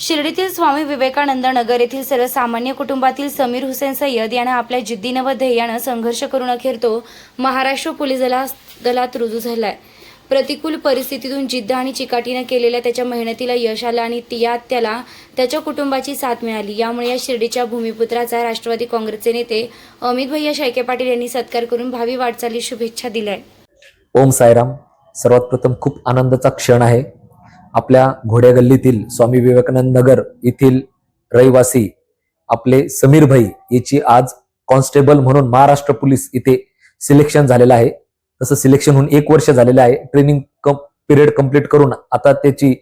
शिर्डीतील स्वामी विवेकानंद नगर येथील सर्वसामान्य कुटुंबातील समीर हुसेन सय्यद यानं आपल्या जिद्दीनं व ध्येयानं संघर्ष करून अखेर तो महाराष्ट्र पोलीस दला दलात रुजू झालाय. प्रतिकूल परिस्थितीतून जिद्द आणि चिकाटीनं केलेल्या त्याच्या मेहनतीला यश आलं आणि यात त्याला त्याच्या कुटुंबाची साथ मिळाली. यामुळे या शिर्डीच्या भूमिपुत्राचा राष्ट्रवादी काँग्रेसचे नेते अमित भैया शेळके पाटील यांनी सत्कार करून भावी वाटचाली शुभेच्छा दिल्या ओम सायराम सर्वात प्रथम खूप आनंदाचा क्षण आहे. आपल्या घोड्या गल्लीतील स्वामी विवेकानंद नगर येथील रहिवासी आपले समीर भाई याची आज कॉन्स्टेबल म्हणून महाराष्ट्र पोलीस इथे सिलेक्शन झालेलं आहे. तसं सिलेक्शन होऊन एक वर्ष झालेलं आहे. ट्रेनिंग पिरियड कंप्लीट करून आता त्याची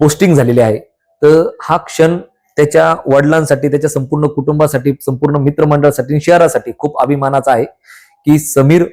पोस्टिंग झालेली आहे. तर हा क्षण त्याच्या वडिलांसाठी त्याच्या संपूर्ण कुटुंबासाठी संपूर्ण मित्रमंडळासाठी आणि शहरासाठी खूप अभिमानाचा आहे की समीर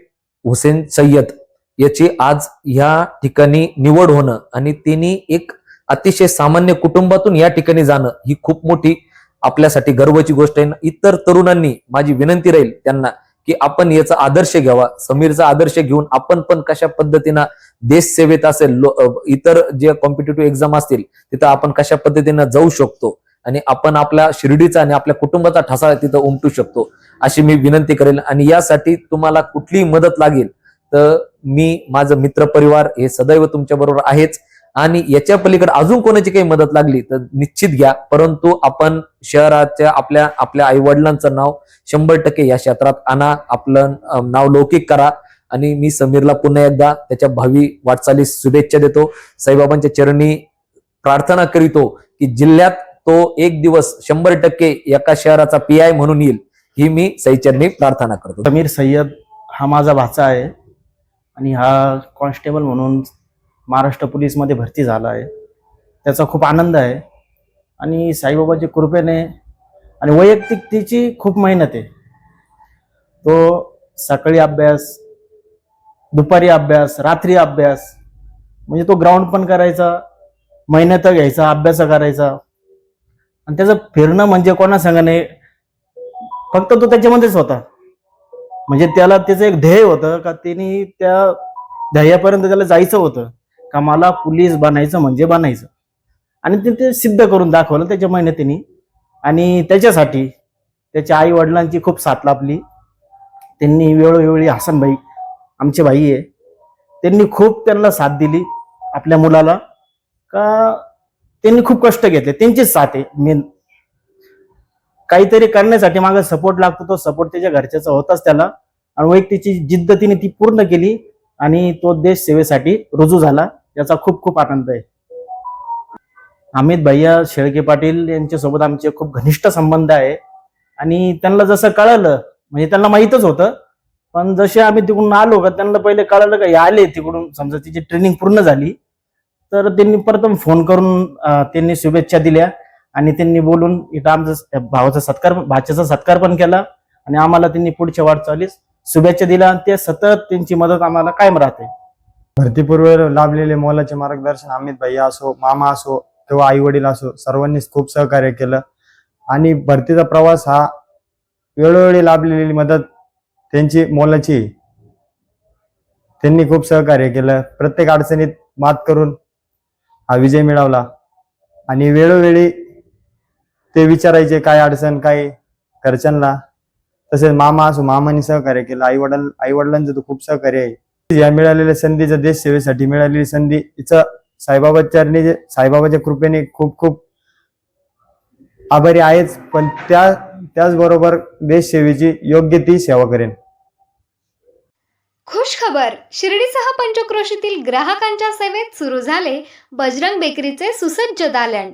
हुसेन सय्यद याची आज या ठिकाणी निवड होणं आणि त्यांनी एक अतिशय सामान्य कुटुंबातून या ठिकाणी जाणं ही खूप मोठी आपल्यासाठी गर्वाची गोष्ट आहे. इतर तरुणांनी माझी विनंती राहील त्यांना की आपण याचा आदर्श घ्यावा. समीरचा आदर्श घेऊन आपण पण कशा पद्धतीनं देश सेवेत असेल लो- इतर जे कॉम्पिटेटिव्ह एक्झाम असतील तिथं आपण कशा पद्धतीनं जाऊ शकतो आणि आपण आपल्या शिर्डीचा आणि आपल्या कुटुंबाचा ठसा तिथं उमटू शकतो अशी मी विनंती करेल. आणि यासाठी तुम्हाला कुठलीही मदत लागेल तर मी माझं मित्र परिवार हे सदैव तुमच्या बरोबर आहेच. आणि याच्या पलीकडे अजून कोणाची काही मदत लागली तर निश्चित घ्या. परंतु आपण शहराच्या आपल्या आपल्या आई वडिलांचं नाव शंभर टक्के या क्षेत्रात आणा. आपलं नाव लौकिक करा. आणि मी समीरला पुन्हा एकदा त्याच्या भावी वाटचालीस शुभेच्छा देतो. साईबाबांच्या चरणी प्रार्थना करीतो की जिल्ह्यात तो एक दिवस शंभर टक्के एका शहराचा पी आय म्हणून येईल ही मी सईचरणी प्रार्थना करतो. समीर सय्यद हा माझा भाचा आहे. आणि हा कॉन्स्टेबल म्हणून महाराष्ट्र पोलीसमध्ये भरती झाला आहे. त्याचा खूप आनंद आहे. आणि साईबाबाच्या कृपेने आणि वैयक्तिक तिची खूप मेहनत आहे. तो सकाळी अभ्यास दुपारी अभ्यास रात्री अभ्यास म्हणजे तो ग्राउंड पण करायचा मेहनत घ्यायचा अभ्यास करायचा. आणि त्याचं फिरणं म्हणजे कोणा सांगा फक्त तो त्याच्यामध्येच होता. म्हणजे त्याला त्याचं एक ध्येय होतं का त्यांनी त्या ध्येयापर्यंत त्याला जायचं होतं का मला पोलीस बनायचं म्हणजे बनायचं. आणि ते ते सिद्ध करून दाखवलं त्याच्या मेहनतीने. आणि त्याच्यासाठी त्याच्या आई वडिलांची खूप साथ लाभली. त्यांनी वेळोवेळी हसनभाई आमचे भाई आहे. त्यांनी खूप त्यांना साथ दिली आपल्या मुलाला. का त्यांनी खूप कष्ट घेतले. त्यांचीच साथ आहे मेन. काहीतरी करण्यासाठी मागे सपोर्ट लागतो तो सपोर्ट त्याच्या घरच्याचा होताच त्याला. आणि वैयक्तिकची जिद्द तिने ती पूर्ण केली आणि तो देश सेवेसाठी रुजू झाला याचा खूप खूप आनंद आहे. अमित भैया शेळके पाटील यांच्यासोबत आमचे खूप घनिष्ठ संबंध आहे. आणि त्यांना जसं कळलं म्हणजे त्यांना माहीतच होतं पण जसे आम्ही तिकडून आलो का त्यांना पहिले कळलं का आले तिकडून समजा तिची ट्रेनिंग पूर्ण झाली. तर त्यांनी प्रथम फोन करून त्यांनी शुभेच्छा दिल्या. आणि त्यांनी बोलून इथं आमचा भावाचा सत्कार भाच्याचा सत्कार पण केला आणि आम्हाला त्यांनी पुढच्या वाटचालीस शुभेच्छा दिल्या आणि ते सतत त्यांची मदत आम्हाला कायम राहते. भरतीपूर्व लाभलेले मोलाचे मार्गदर्शन अमित भैया असो मामा असो किंवा आई वडील असो सर्वांनीच खूप सहकार्य केलं. आणि भरतीचा प्रवास हा वेळोवेळी लाभलेली मदत त्यांची मोलाची. त्यांनी खूप सहकार्य केलं. प्रत्येक अडचणीत मात करून हा विजय मिळवला. आणि वेळोवेळी ते विचारायचे काय अडचण काय घरच्यांना? तसेच मामा असो मामाने सहकार्य केलं आई वडील आई वडिलांचं तर खूप सहकार्य आहे. या मिळालेल्या संधीचं देश सेवेसाठी मिळालेली संधी हिचं साईबाबाच्या साईबाबाच्या कृपेने खूप खूप आभारी आहेच पण त्या त्याचबरोबर देश सेवेची योग्य ती सेवा करेन. खुश खबर शिर्डीसह पंचक्रोशीतील ग्राहकांच्या सेवेत सुरू झाले बजरंग बेकरीचे सुसज्ज दालन.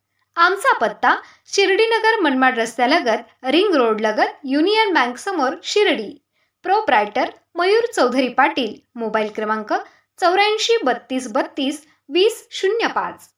आमचा पत्ता शिर्डीनगर मनमाड रस्त्यालगत रिंग रोड लगत युनियन बँक समोर शिर्डी. प्रोप्रायटर मयूर चौधरी पाटील. मोबाईल क्रमांक चौऱ्याऐंशी बत्तीस बत्तीस वीस शून्य पाच.